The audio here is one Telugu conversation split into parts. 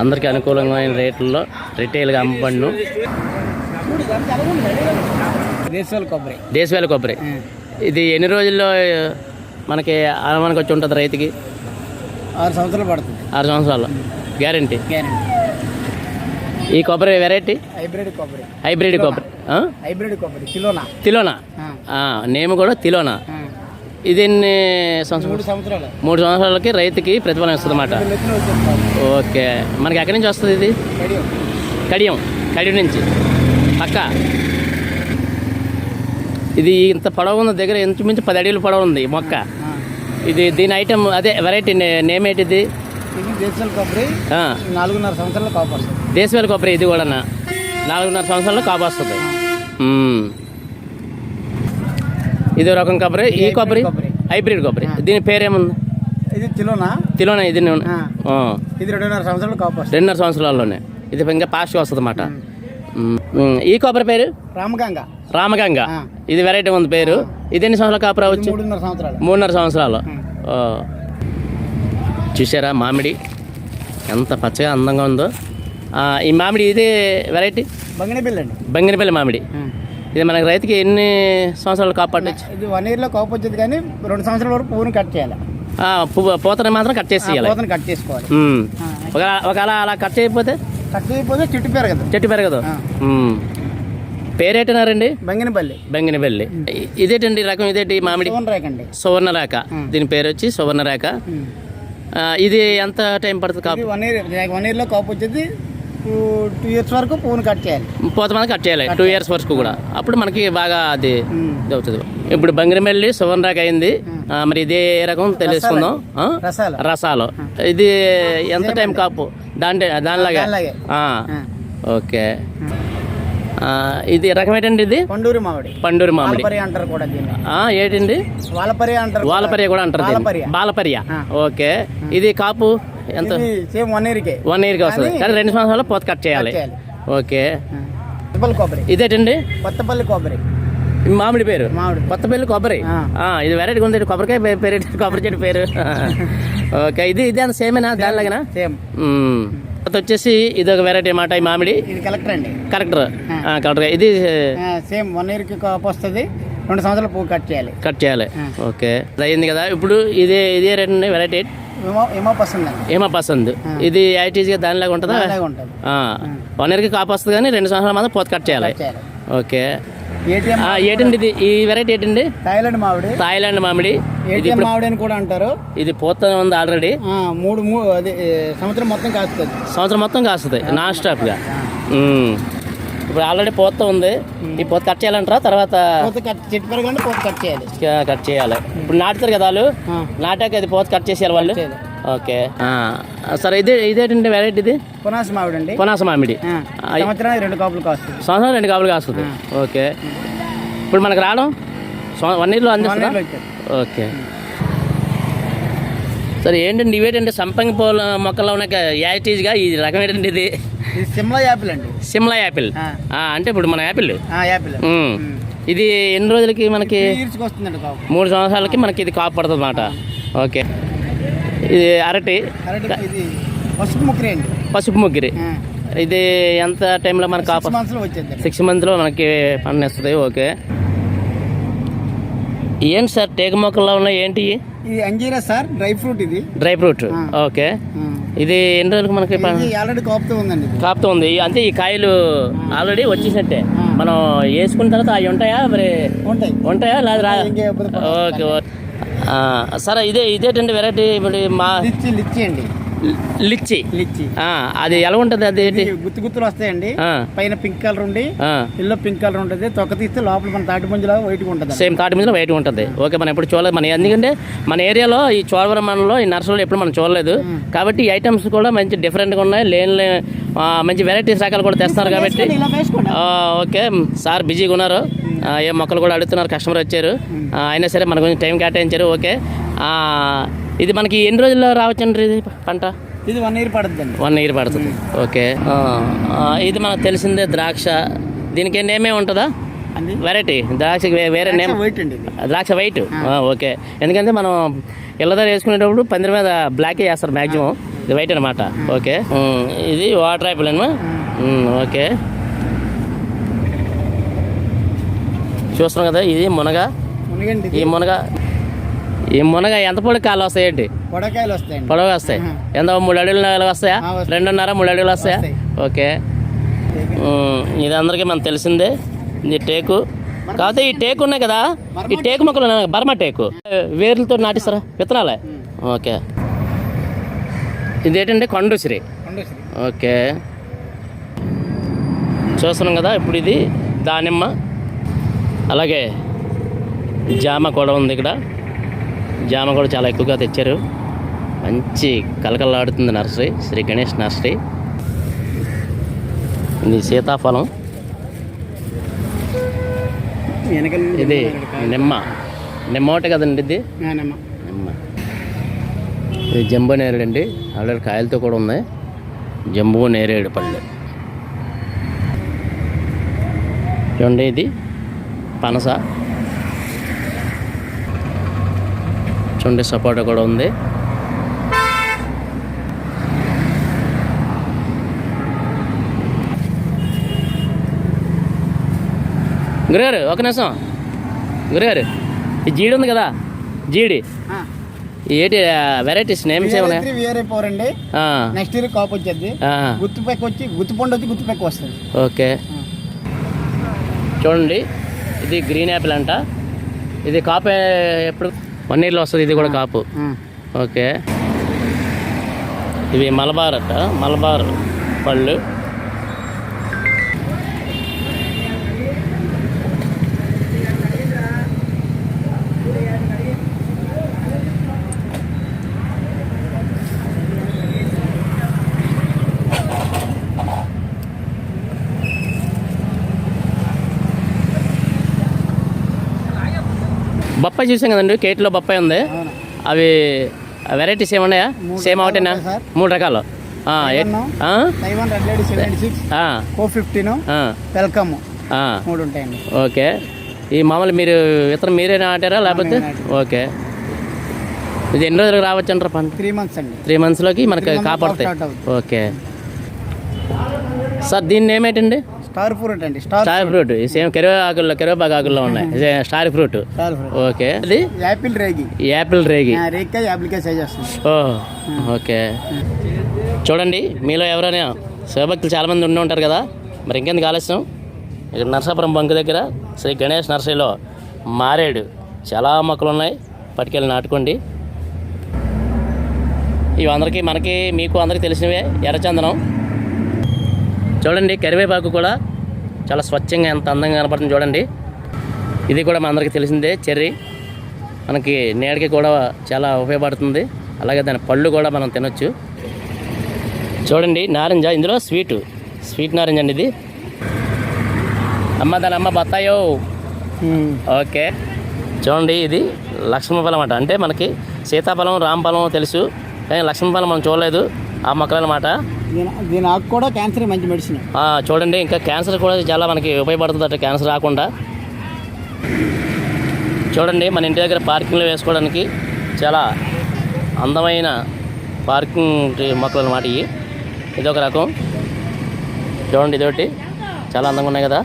అందరికీ అనుకూలమైన రేట్లలో రిటైల్గా అమ్మబడును. దేశవాళ కొబ్బరి. దేశవేళ కొబ్బరి. ఇది ఎన్ని రోజుల్లో మనకి ఆనమానికి వచ్చి ఉంటుంది రైతుకి? ఆరు సంవత్సరాలు పడుతుంది. ఆరు సంవత్సరాలు గ్యారంటీ ఈ కొబ్బరి వెరైటీ హైబ్రిడ్ కొబ్బరి. హైబ్రిడ్ కొబ్బరి? హైబ్రిడ్ కొబ్బరి. తిలోనా. ఆ, నేమ్ కూడా తిలోనా. ఇది ఎన్ని సంవత్సరాలు? మూడు సంవత్సరాలు. సంవత్సరాలకి రైతుకి ప్రతిఫలం ఇస్తుంది అన్నమాట ఓకే. మనకి ఎక్కడి నుంచి వస్తుంది ఇది? కడియం. కడియం. నుంచి. పక్క. ఇది ఇంత పొడవు ఉన్న దగ్గర ఇంచుమించు పది అడుగులు పొడవు ఉంది మొక్క. ఇది దీని ఐటమ్ అదే వెరైటీ నేమ్ ఏంటిది? ఇది దేశవాళ కొబ్బరి. నాలుగున్నర సంవత్సరాలు కాపు వస్తుంది. కొబ్బరి ఇది కూడా నాలుగున్నర సంవత్సరాల్లో కాపు వస్తుంది. ఇది రకం కొబ్బరి. ఈ కొబ్బరి. హైబ్రిడ్ కొబ్బరి. దీని పేరేముంది? ఇది కిలోనా? తిలోనా ఇది. ఇది రెండున్నర సంవత్సరాలు రెండున్నర సంవత్సరాల్లోనే. ఇది ఇంకా పాస్ట్గా వస్తుంది అన్నమాట ఈ కొబ్బరి పేరు? రామగంగ. రామగంగ. ఇది వెరైటీ ఉంది పేరు. ఇది ఎన్ని సంవత్సరాలు కాపు రావచ్చు? మూడున్నర సంవత్సరాలు. చూసారా మామిడి? ఎంత పచ్చగా అందంగా ఉందో. ఈ మామిడి ఇది వెరైటీ? బంగిని బిల్ అండి. బంగినపల్లి మామిడి. ఇది మనకి రైతుకి ఎన్ని సంవత్సరాలు కాపాడచ్చు? ఇది వన్ ఇయర్లో కాపు వచ్చేది కానీ రెండు సంవత్సరాల వరకు పువ్వుని కట్ చేయాలి. పూతని మాత్రం కట్ చేసి ఇవ్వాలి పోతను కట్ చేసుకోవాలి. ఒకవేళ అలా కట్ చేయకపోతే? కట్ చేయకపోతే చుట్టు పెరగదు. చెట్టు పెరగదు. పేరేటనారండి? బంగినపల్లి. బంగినపల్లి. ఇదేటండి రకం? ఇదేంటి మామిడి? అండి సువర్ణరేఖ. దీని పేరు వచ్చి సువర్ణరేఖ ఇది ఎంత టైం పడుతుంది కాపు? వన్ ఇయర్ వన్ ఇయర్లో కాపు వచ్చేది టూ ఇయర్స్ వరకు పువ్వుని కట్ చేయాలి. పోత మంది కట్ చేయాలి. టూ ఇయర్స్ వరకు కూడా. అప్పుడు మనకి బాగా అది అవుతుంది ఇప్పుడు బంగిరమెల్లి సువర్ణరేఖ అయింది. మరి ఇదే రకం తెలుసుకుందాం? రసాలు. ఇది ఎంత టైం కాపు? దాంట్లో దానిలాగా. ఓకే. ఇది రకం ఏంటండి ఇది? పండూరి మామిడి. పండూరి మామిడి. అంటారు కూడా ఏంటండి? వాలపరి అంటారు. వాలపర్య కూడా అంటారు. వాలపర్య. బాలపర్య. ఓకే. ఇది కాపు? ఎంత? సేమ్ వన్ ఇయర్కే వన్ ఇయర్కి వస్తుంది. కానీ రెండు సంవత్సరాలు పోత కట్ చేయాలి. ఓకే. కొత్తపల్లి కొబ్బరి. ఇదేటండి? కొత్తపల్లి కొబ్బరి. మామిడి పేరు. మామిడి కొత్తపల్లి కొబ్బరి. ఇది వెరైటీ ఉంది కొబ్బరికాయ పేరు? కొబ్బరి చెట్టు పేరు. ఓకే. ఇది ఇది అంత సేమేనా దానిలాగనా సేమ్ వచ్చేసి ఇది ఒక వెరైటీ అన్నమాట ఈ మామిడి. ఇది కలెక్టర్ అండి. కరెక్టర్ కరెక్టర్ ఇది సేమ్ వన్ ఇయర్కి వస్తుంది. రెండు సంవత్సరాలు పువ్వు కట్ చేయాలి. కట్ చేయాలి. ఓకే. అయింది కదా. ఇప్పుడు ఇదే ఇదే రేట్ ఉంది వెరైటీ ఏమో పసంది. ఇది ఐటీజీగా దానిలాగా ఉంటుందా? వన్ ఇయర్కి కాపు వస్తుంది కానీ రెండు సంవత్సరాల మాత్రం పోత కట్ చేయాలి. ఓకే. ఏంటండి ఇది ఈ వెరైటీ ఏంటండి? థాయిలాండ్ మామిడి. థాయిలాండ్ మామిడి. ఇది మామిడి అని కూడా అంటారు. ఇది పోత ఉంది ఆల్రెడీ. మూడు మూడు అది ఏ, సంవత్సరం మొత్తం కాస్తుంది. సంవత్సరం మొత్తం కాస్తుంది నాన్ స్టాప్గా. ఇప్పుడు ఆల్రెడీ పోత ఉంది. ఈ పోత కట్ చేయాలంటారా? తర్వాత కట్ చెట్టు పెరగండి పోత కట్ చేయాలి. కట్ చేయాలి. ఇప్పుడు నాటుతారు కదా వాళ్ళు? నాటాక అది పోత కట్ చేసేయాలి వాళ్ళు. ఓకే. సరే ఇదే ఇదేంటండి వెరైటీ ఇది? పునాస మామిడి అండి పొనాస మామిడి. సంవత్సరానికి రెండు కాపులు కాస్తుంది. సంవత్సరం రెండు కాపులు కాస్తుంది. ఓకే. ఇప్పుడు మనకు రావడం? వన్ ఇయర్లో అందిస్తుందా. ఓకే. సరే ఏంటండి ఇవేంటండి సంపంగి పూల మొక్కల్లో ఉన్న యాటిజ్గా ఈ రకం ఏంటండి ఇది? సిమ్లా యాపిల్ అండి. సిమ్లా యాపిల్? అంటే ఇప్పుడు మన యాపిల్. యాపిల్. ఇది ఎన్ని రోజులకి మనకి? మూడు సంవత్సరాలకి మనకి ఇది కాపు పడుతుంది అన్నమాట ఓకే. ఇది అరటి. పసుపు ముక్కరి అండి. పసుపు ముగ్గిరి. ఇది ఎంత టైంలో మనకి సిక్స్ మంత్స్లో మనకి పంట ఇస్తుంది ఓకే. ఏంటి సార్ టేకు మొక్కల్లో ఉన్నాయి? ఏంటి? ఇది అంజీరా సార్ డ్రై ఫ్రూట్ ఇది. Dry fruit. ఓకే. ఇది ఎన్ని రోజులకి మనకి ఆల్రెడీ కాపుతూ ఉందండి కాపుతో ఉంది. అంటే ఈ కాయలు ఆల్రెడీ వచ్చేసినట్టే. మనం వేసుకున్న తర్వాత అవి ఉంటాయా? మరి ఉంటాయి. ఉంటాయా? లేదా రా. ఓకే సరే ఇదే ఇదేటండి వెరైటీ ఇప్పుడు మా లిచ్చి లిచ్చి అండి. లిచ్చి. లిచ్చి. అది ఎలా ఉంటుంది? అది ఏంటి? గుత్తు గుత్తులు వస్తాయండి. పైన పింక్ కలర్ ఉండి ఆ. ఎల్లో పింక్ కలర్ ఉంటుంది. తొక్క తీస్తే లోపల మన తాటి పుంజులా వైట్గా ఉంటుంది సేమ్ తాటి మీద వైట్ ఉంటుంది. ఓకే మనం ఎప్పుడు చూడలేదు. మన ఎందుకంటే మన ఏరియాలో ఈ చోడవరం మండలంలో ఈ నర్సరీలో ఎప్పుడు మనం చూడలేదు. కాబట్టి ఈ ఐటమ్స్ కూడా మంచి డిఫరెంట్గా ఉన్నాయి. లేని మంచి వెరైటీస్ రకాలు కూడా తెస్తున్నారు కాబట్టి. ఓకే. సార్ బిజీగా ఉన్నారు. ఏ మొక్కలు కూడా అడుగుతున్నారు. కస్టమర్ వచ్చారు. అయినా సరే మనకు కొంచెం టైం కేటాయించారు. ఓకే. ఇది మనకి ఎన్ని రోజుల్లో రావచ్చండి ఇది పంట? ఇది వన్ ఇయర్ పడుతుందండి వన్ ఇయర్ పడుతుంది. ఓకే. ఇది మనకు తెలిసిందే ద్రాక్ష. దీనికి నేమే ఉంటుందా? వెరైటీ ద్రాక్షకి వే- వేరే నేమ్. ద్రాక్ష వైట్ ఓకే. ఎందుకంటే మనం ఇళ్ళ దగ్గర వేసుకునేటప్పుడు పందిరి మీద బ్లాక్ వేస్తారు మ్యాక్సిమం ఇది వైట్ అనమాట ఓకే. ఇది వాటర్ యాపిల్ అనమా ఓకే. చూస్తున్నాం కదా ఇది మునగ. మునగండి ఈ మునగ ఈ మునగ ఎంత పొడి కాలు వస్తాయేంటి పొడకాయలు వస్తాయండి. పొడవు వస్తాయి. ఎంత మూడు అడుగులు నాలుగు వస్తాయా? వస్తాయి. రెండున్నర మూడు అడుగులు వస్తాయా? వస్తాయి. ఓకే. ఇది అందరికీ మనకు తెలిసిందే. ఇది టేకు. కాకపోతే ఈ టేకు ఉన్నాయి కదా? ఈ టేకు మొక్కలు బర్మా టేకు. వేర్లతో నాటిస్తారా? విత్తనాలే? ఓకే. ఇదేంటంటే కొండశ్రీ. ఓకే. చూస్తున్నాం కదా ఇప్పుడు ఇది దానిమ్మ. అలాగే జామ కూడా ఉంది ఇక్కడ. జామ కూడా చాలా ఎక్కువగా తెచ్చారు. మంచి కలకలాడుతుంది నర్సరీ శ్రీ గణేష్ నర్సరీ. ఇది సీతాఫలం. ఇది నిమ్మ నిమ్మ. ఒకటి కదండి ఇది. నిమ్మ. ఇది జంబో నేరేడు అండి. ఆల్రెడీ కాయలతో కూడా ఉన్నాయి. జంబో నేరేడు పళ్ళు. చూడండి ఇది. పనస. చూడండి సపోటా కూడా ఉంది. గురుగారు ఒక నిమిషం. గురుగారు ఈ జీడి ఉంది కదా? జీడి. ఏంటి వెరైటీస్ నేమ్స్ వేరే ఏమన్నా? త్రీ వేరే పోర్ అండి. నెక్స్ట్ ఇయర్ కాపు వచ్చేది. గుత్తు పెక్క వచ్చి గుత్తు పండు వచ్చి గుత్తు పెక్క వస్తుంది. ఓకే. చూడండి ఇది గ్రీన్ యాపిల్ అంట. ఇది కాపు ఎప్పుడు? వన్ ఇయర్లో వస్తుంది ఇది కూడా కాపు. ఓకే. ఇవి మలబార్ అట మలబార్ పళ్ళు. బొప్పాయి చూసాం కదండి కేట్లో బొప్పాయి ఉంది. అవి వెరైటీస్ ఏమన్నాయా? సేమ్ ఒకటేనా. మూడు రకాలు. వెల్కమ్ ఆ. మూడు ఉంటాయండి. ఓకే. ఈ మామూలు మీరు ఇతర మీరే నాటారా లేకపోతే. ఓకే. ఇది ఎన్ని రోజులకు రావచ్చు అంటారు పంట? త్రీ మంత్స్ అండి. త్రీ మంత్స్లోకి మనకి కాపాడుతాయి. ఓకే. సార్ దీన్ని ఏమేంటండి స్టార్ ఫ్రూట్ అండి స్టార్ ఫ్రూట్. ఈ సేమ్ కెరవేపాకుల్లో కెరవేపాకు ఆకుల్లో ఉన్నాయి. Star fruit. ఓకే. ఇది యాపిల్ రేగి. యాపిల్ రేగి. యాపిల్కాయ సైజ్ వస్తుంది. Oh okay. చూడండి మీలో ఎవరైనా శివభక్తులు చాలామంది ఉండి ఉంటారు కదా మరి ఇంకెందుకు ఆలస్యం? ఇక్కడ నరసాపురం బంక్ దగ్గర శ్రీ గణేష్ నర్సరీలో మారేడు చాలా మొక్కలు ఉన్నాయి. పట్టుకెళ్ళి నాటుకోండి. ఇవి అందరికీ మనకి మీకు అందరికీ తెలిసినవే. ఎర్రచందనం. చూడండి కరివేపాకు కూడా చాలా స్వచ్ఛంగా ఎంత అందంగా కనపడుతుంది చూడండి. ఇది కూడా మనందరికీ తెలిసిందే చెర్రీ. మనకి నేడికి కూడా చాలా ఉపయోగపడుతుంది. అలాగే దాని పళ్ళు కూడా మనం తినొచ్చు. చూడండి నారింజ ఇందులో స్వీటు. స్వీట్ నారింజ అండి ఇది. అమ్మ దాని అమ్మ బత్తాయో. ఓకే. చూడండి ఇది లక్ష్మణ ఫలం అంట. అంటే మనకి సీతాఫలం రామఫలం తెలుసు కానీ లక్ష్మణ ఫలం మనం చూడలేదు. ఆ మొక్కలు అనమాట దీని ఆకు కూడా క్యాన్సర్ మంచి మెడిసిన్ చూడండి ఇంకా క్యాన్సర్ కూడా చాలా మనకి ఉపయోగపడుతుంది అట క్యాన్సర్ రాకుండా. చూడండి మన ఇంటి దగ్గర పార్కింగ్లో వేసుకోవడానికి చాలా అందమైన పార్కింగ్ మొక్కలు అనమాట ఇవి. ఇది ఒక రకం. చూడండి ఇదొకటి. చాలా అందంగా ఉన్నాయి కదా.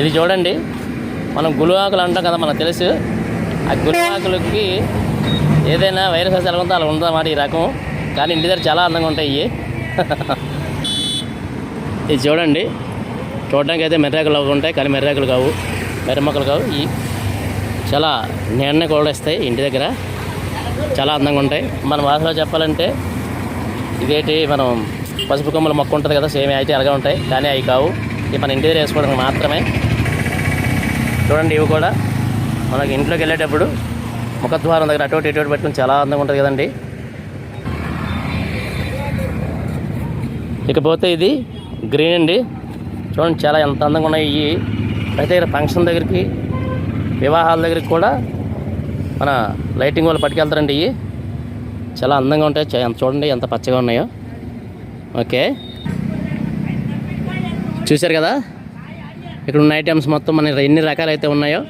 ఇది చూడండి మనం గులువాకులు అంటాం కదా మనకు తెలుసు. ఆ గులువాకులకి ఏదైనా వైరస్ ఎలా ఉందో అలా ఉందన్నమాట ఈ రకం. కానీ ఇంటి దగ్గర చాలా అందంగా ఉంటాయి ఇవి ఇది చూడండి. చూడడానికి అయితే మెర్రాకులు ఉంటాయి కానీ మెర్రాకులు కావు. మెర్ర మొక్కలు కావు. ఇవి చాలా నీడనే కూడా ఇస్తాయి ఇంటి దగ్గర. చాలా అందంగా ఉంటాయి. మన భాషలో చెప్పాలంటే ఇదేంటి మనం పసుపు కొమ్మల మొక్క ఉంటుంది కదా సేమ్ అయితే అలాగే ఉంటాయి. కానీ అవి కావు. ఇవి మన ఇంటి దగ్గర వేసుకోవడానికి మాత్రమే. చూడండి ఇవి కూడా. మనకి ఇంట్లోకి వెళ్ళేటప్పుడు ముఖద్వారం దగ్గర అటు ఇటు పెట్టుకుని చాలా అందంగా ఉంటుంది కదండి. ఇకపోతే ఇది గ్రీన్ అండి. చూడండి చాలా ఎంత అందంగా ఉన్నాయి ఇవి ప్రతి ఫంక్షన్ దగ్గరికి వివాహాల దగ్గరికి కూడా మన లైటింగ్ వాళ్ళు పట్టుకెళ్తారండి ఇవి. చాలా అందంగా ఉంటాయి. చా- చూడండి ఎంత పచ్చగా ఉన్నాయో. ఓకే. చూశారు కదా? ఇక్కడ ఉన్న ఐటమ్స్ మొత్తం మన ఎన్ని రకాలు అయితే ఉన్నాయో.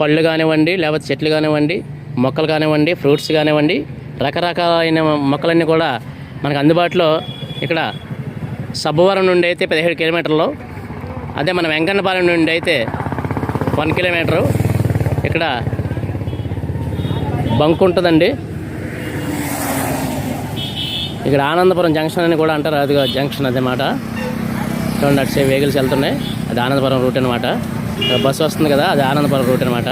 పళ్ళు కానివ్వండి లేకపోతే చెట్లు కానివ్వండి మొక్కలు కానివ్వండి ఫ్రూట్స్ కానివ్వండి రకరకాలైన మొక్కలన్నీ కూడా మనకు అందుబాటులో ఇక్కడ సబ్బవరం నుండి అయితే పదిహేడు కిలోమీటర్లు అదే మన వెంకన్నపాలెం నుండి అయితే వన్ కిలోమీటరు ఇక్కడ బంక్ ఉంటుందండి. ఇక్కడ ఆనందపురం జంక్షన్ అని కూడా అంటారు అది జంక్షన్ అన్నమాట చూడండి అటు సైడ్ వెహికల్స్ వెళ్తున్నాయి అది ఆనందపురం రూట్ అనమాట బస్సు వస్తుంది కదా అది ఆనందపురం రూట్ అనమాట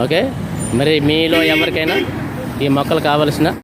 ఓకే? మరి మీలో ఎవరికైనా ఈ మొక్కలు కావలసిన